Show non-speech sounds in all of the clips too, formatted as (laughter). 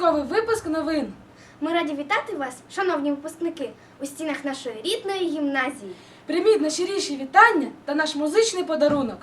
Святковий випуск новин. Ми раді вітати вас, шановні випускники, у стінах нашої рідної гімназії. Прийміть найщиріші вітання та наш музичний подарунок.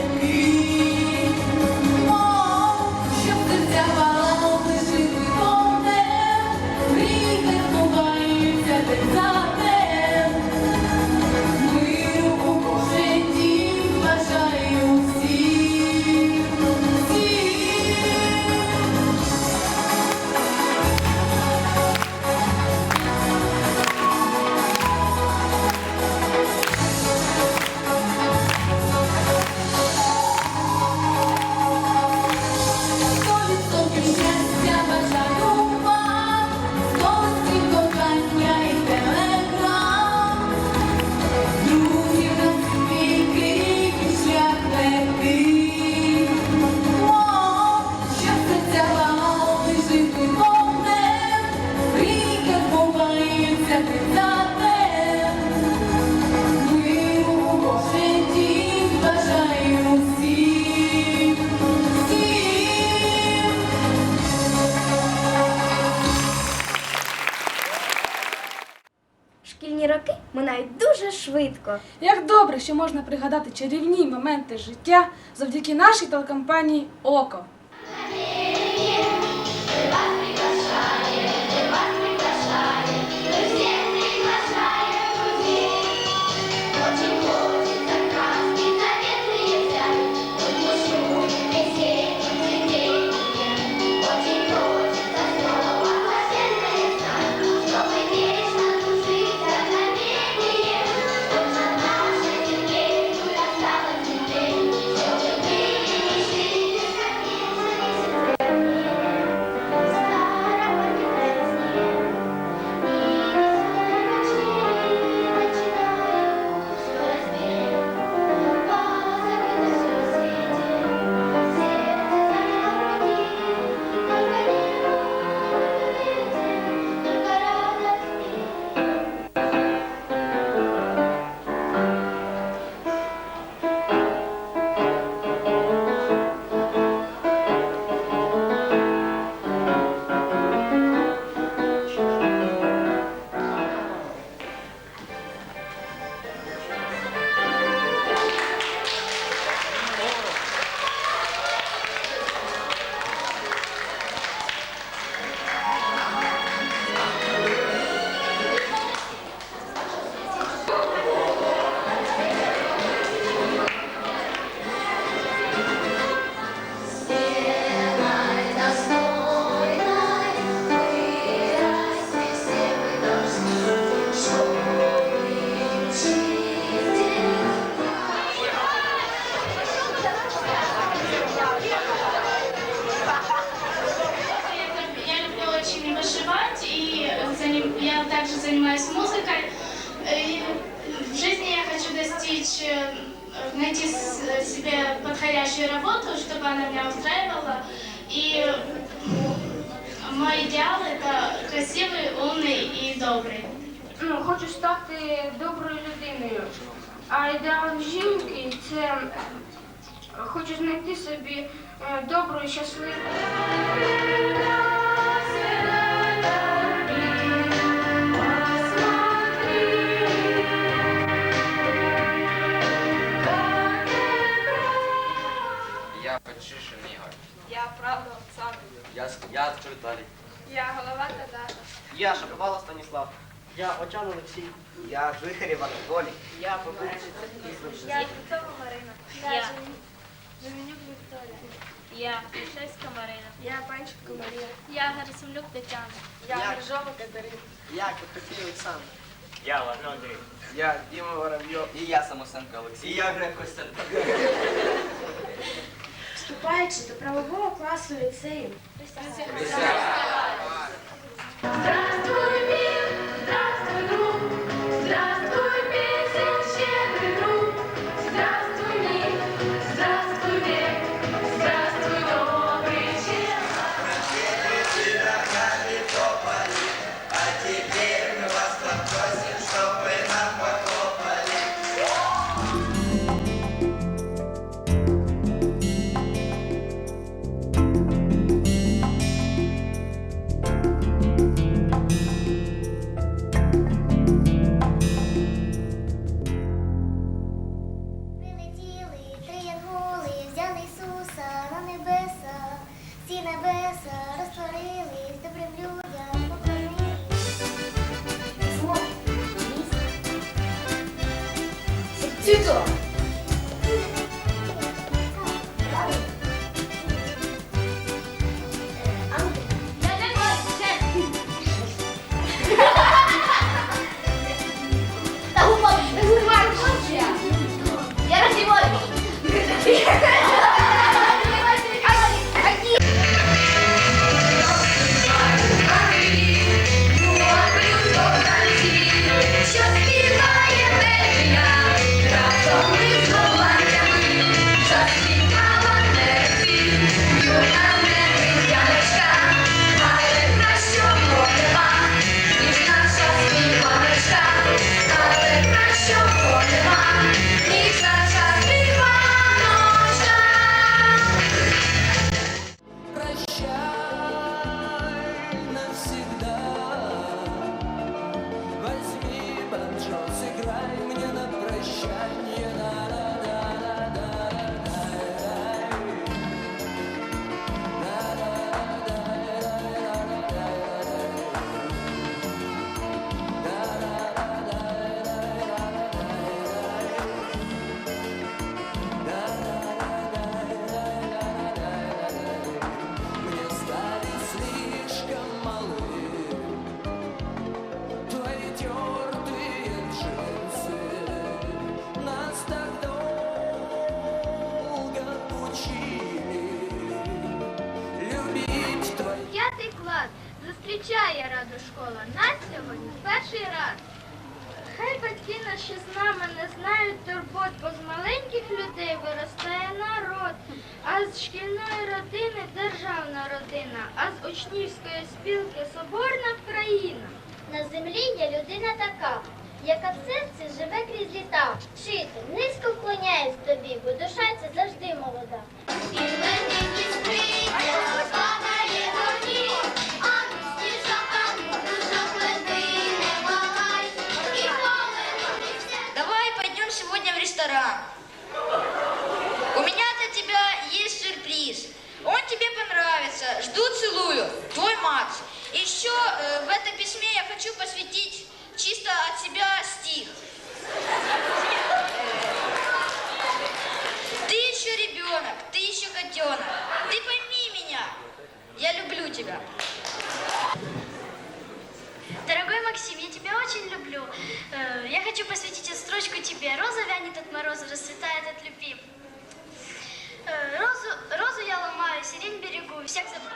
make me Іваненко. Як добре, що можна пригадати чарівні моменти життя завдяки нашій телекомпанії Око. Умный ну, хочу стати доброю людиною. А ідеал жінки це хочу знайти собі е, добру і щасливу. Я Петшишин Ігор. Я правда Оксана. Я, я Віталій. Я голова Татара. Я Шаповалов Станіслав. Я Очан Олексій. Я Жихарєв Анатолій. Я Попич. Я Куцова Марина. Я. Жеменюк Вікторія. Я Пішевська Марина. Я Панченко Марія. Я Герасимлюк Тетяна. Я Грижова Катерина. Я Костянтин Олександр. Я Вано Андрій. Я Діма Воробйов. І я Самосенко Олексій. І я Грек Костянтин. (laughs) Вступаючи до правового класу ліцею. Здравствуй, 7조 П'ятий клас зустрічає раду школа. Нас сьогодні перший раз. Хай батьки наші з нами не знають турбот, бо з маленьких людей виростає народ, а з шкільної родини державна родина, а з учнівської спілки соборна країна. На землі є людина така, яка в серці живе крізь літа. Вчитель, низько вклоняюсь тобі, бо душа ця завжди молода. Давай пойдем сегодня в ресторан. У меня для тебя есть сюрприз. Он тебе понравится. Жду, целую. Твой Макс. Еще э, в этом письме я хочу посвятить чисто от себя стих. Ты еще ребенок, ты еще котенок. Ты пойми меня. Я люблю тебя. Дорогой Максим, я тебя очень люблю. Э, Я хочу посвятить эту строчку тебе. Роза вянет от мороза, расцветает от любви. Э, Розу, розу я ломаю, сирень берегу, всяк забыл.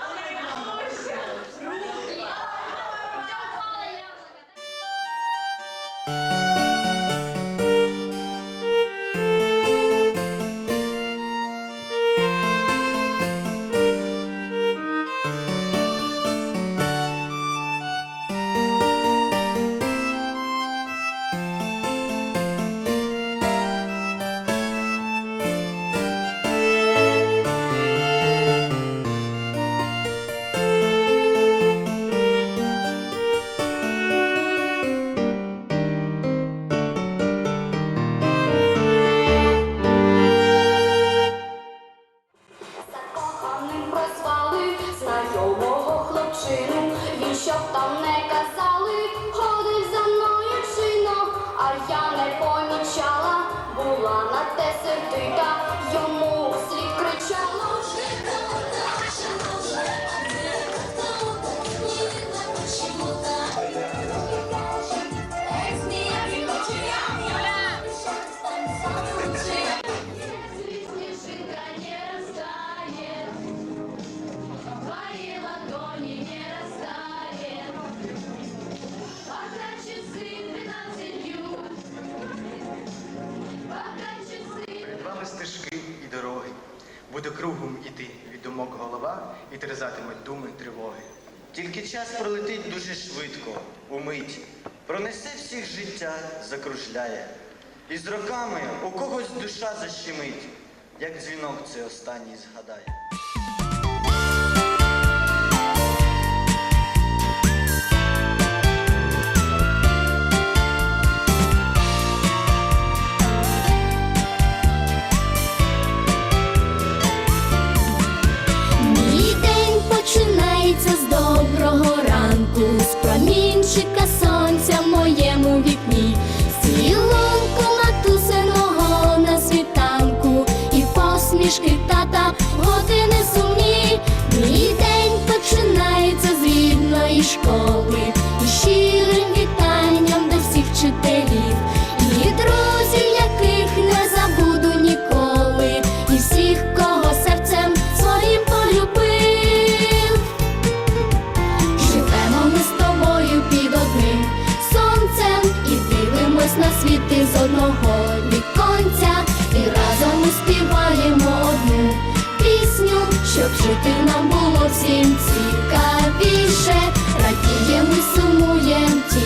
Тільки час пролетить дуже швидко, умить, пронесе всіх життя, закружляє. І з роками у когось душа защемить, як дзвінок цей останній згадає.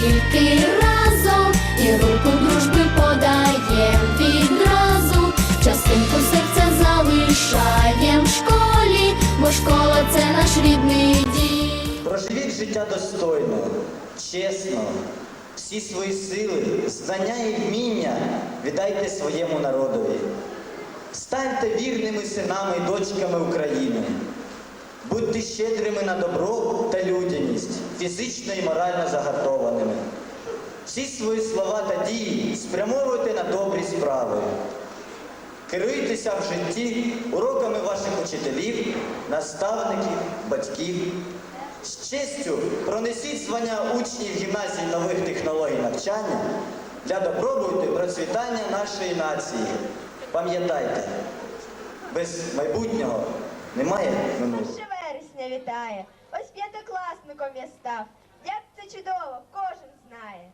Тільки разом, і руку дружби подаєм відразу. Частинку серця залишаєм в школі, бо школа це наш рідний дім. Проживіть життя достойно, чесно, всі свої сили, знання і вміння віддайте своєму народові. Станьте вірними синами і дочками України. Будьте щедрими на добро та людяність, фізично і морально загартованими. Всі свої слова та дії спрямовуйте на добрі справи. Керуйтеся в житті уроками ваших учителів, наставників, батьків. З честю пронесіть звання учнів гімназії нових технологій навчання для добробуту і процвітання нашої нації. Пам'ятайте, без майбутнього немає минулого. Перше вересня вітає. Ось п'ятикласником став. Як це чудово, кожен знає.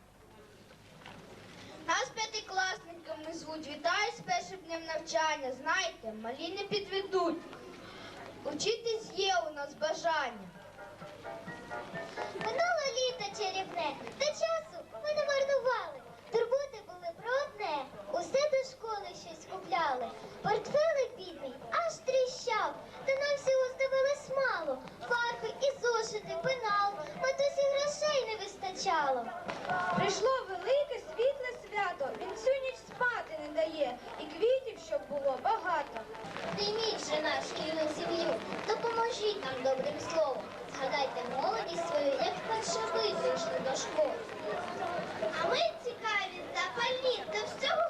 Нас п'ятикласниками звуть. Вітаю з першим днем навчання. Знайте, малі не підведуть. Учитись є у нас бажання. Минуло літо чарівне, та часу ми не марнували. Турботи були про одне, усе до школи щось купляли. Портфелик бідний аж тріщав, та нам всього здавалось мало. І зошити, пенал, матусі грошей не вистачало. Прийшло велике світле свято. Він всю ніч спати не дає. І квітів, щоб було багато. Прийміть же наш шкільну сім'ю, допоможіть нам добрим словом. Згадайте молодість свою, як вперше ви прийшли до школи. А ми цікаві, запальні, до всього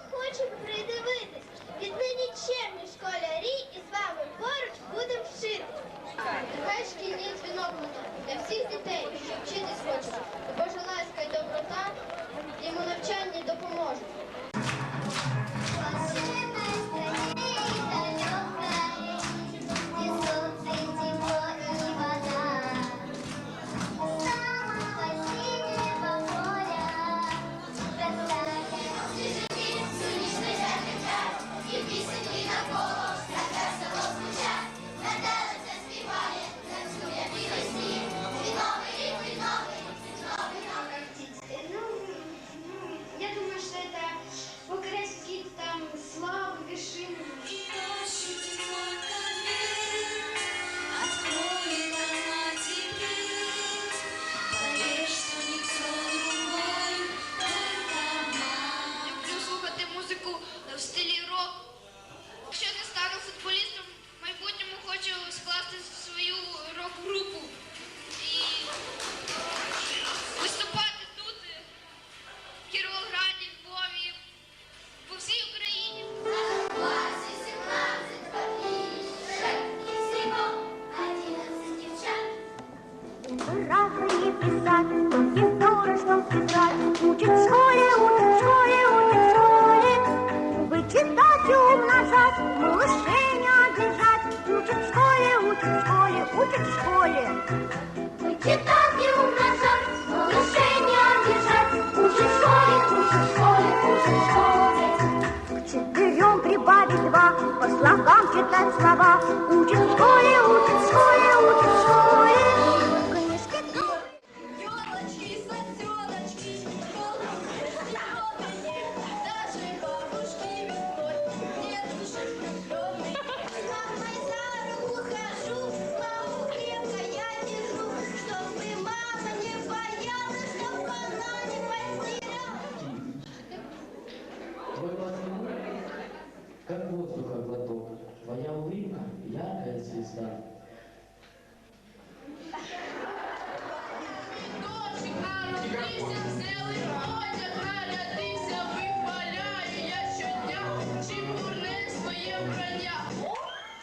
کردن سبا اوج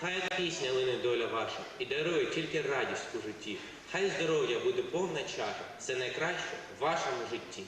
Хай пісня лине доля ваша і дарує тільки радість у житті. Хай здоров'я буде повна чаша. Це найкраще в вашому житті.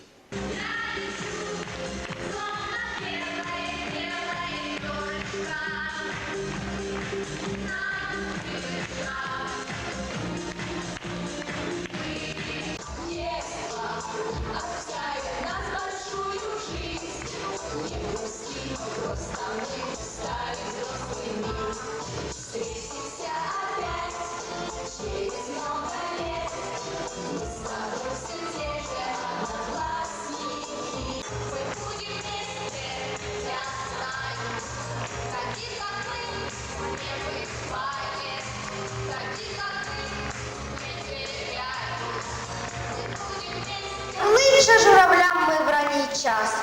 Кличе журавлям ми в ранній час,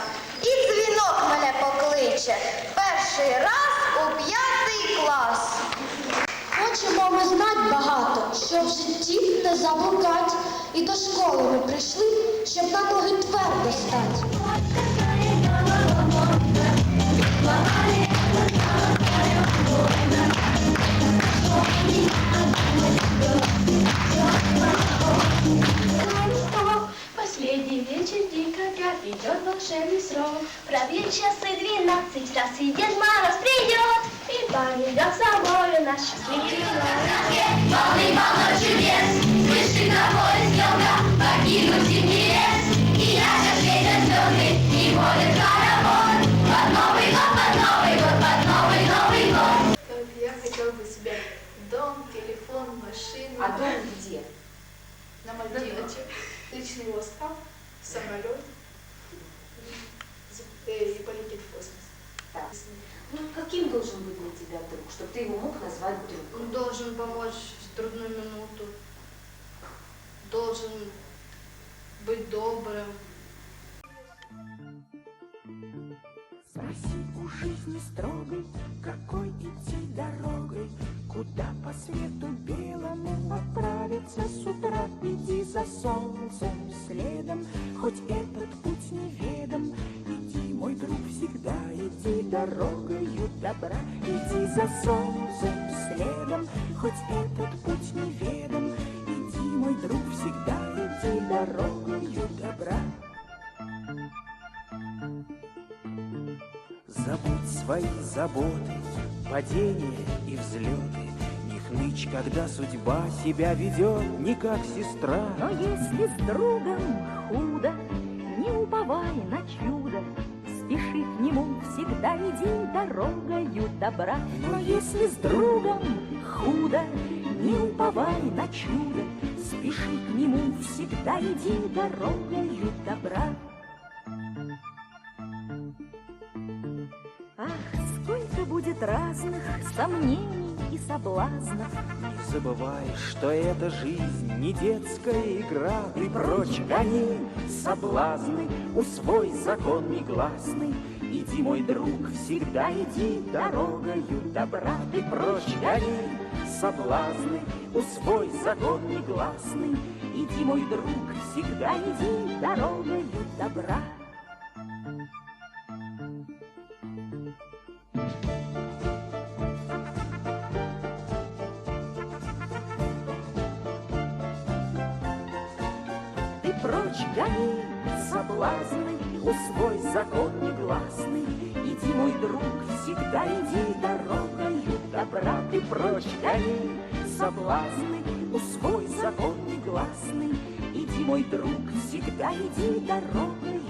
і дзвінок мене покличе. Перший раз у п'ятий клас. Хочемо ми знать багато, щоб в житті не заблукать. І до школи ми прийшли, щоб на ноги твердо стать. Идет волшебный срок. Пробьет часы двенадцать раз, и Дед Мороз придет, и поведет с собой наш счастливый Полный полно чудес, спешит на поезд елка, покинуть зимний лес. И ярко светят звезды, и ходит хоровод. Под Новый год, под Новый год, под Новый Новый год. Я хотела бы себе дом, телефон, машину. А дом где? На Мальдивах. Личный остров, самолет за солнцем следом, хоть этот путь неведом. Иди, мой друг, всегда иди дорогою добра. Забудь свои заботы, падения и взлеты. Не хнычь, когда судьба себя ведет не как сестра. Но если с другом худо, не уповай на чудо, Спеши к нему, всегда иди дорогою добра. Но если с другом худо, не уповай на чудо, Спеши к нему, всегда иди дорогою добра. Ах, сколько будет разных сомнений и соблазнов, забывай, что эта жизнь не детская игра. Ты прочь гони соблазны, усвой закон негласный. Иди, мой друг, всегда иди дорогою добра. Ты прочь гони соблазны, усвой закон негласный. Иди, мой друг, всегда иди дорогою добра. Соблазны, усвой закон негласный. Иди, мой друг, всегда иди дорогой брат, и прочь гони соблазны, усвой закон негласный. Иди, мой друг, всегда иди дорогой.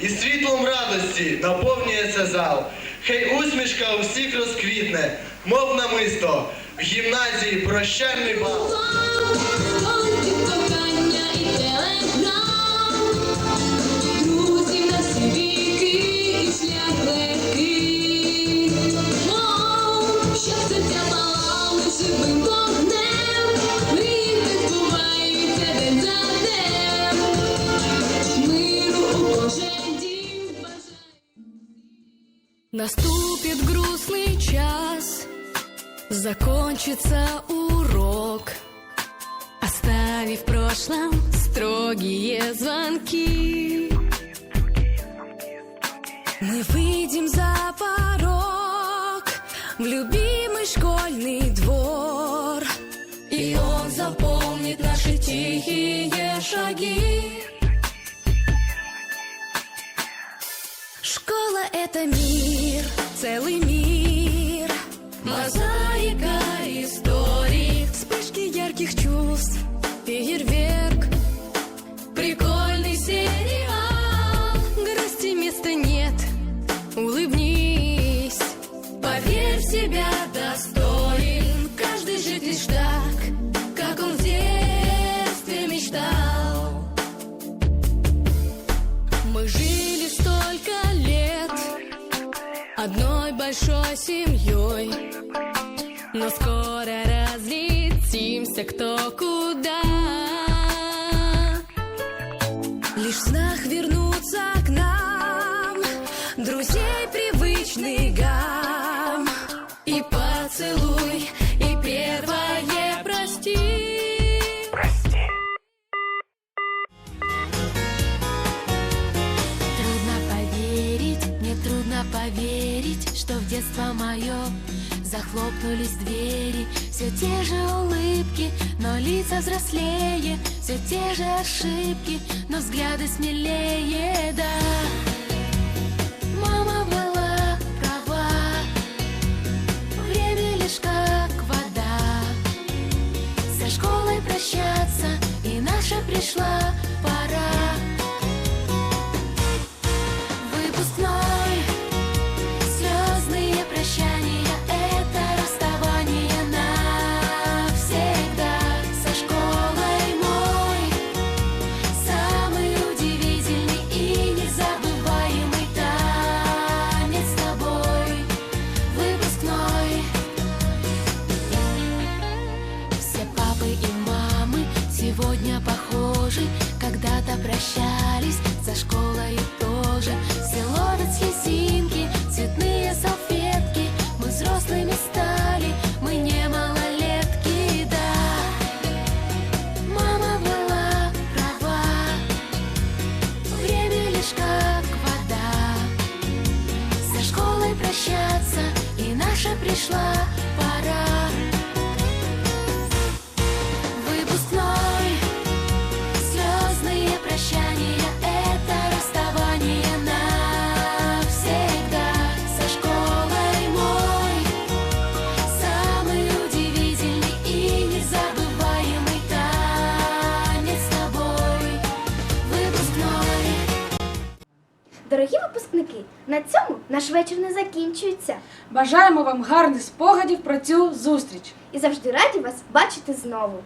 І світлом радості наповнюється зал. Хай усмішка у всіх розквітне, мов намисто, в гімназії прощальний бал. Наступит грустный час, закончится урок, оставив в прошлом строгие звонки. Мы выйдем за порог в любимый школьный двор, и он запомнит наши тихие шаги. Это мир, целый мир, мозаика большой семьей, но скоро разлетимся кто куда. Захлопнулись двери. Все те же улыбки, но лица взрослее, все те же ошибки, но взгляды смелее, да. Мама была права, время лишь как вода. Со школой прощаться, и наша пришла пора. наша пришла пора. Выпускной, слезные прощания, это расставание навсегда со школой мой. Самый удивительный и незабываемый танец с тобой. Выпускной. Дорогі випускники, на цьому наш наш вечір не закінчується. Бажаємо вам гарних спогадів про цю зустріч. І завжди раді вас бачити знову.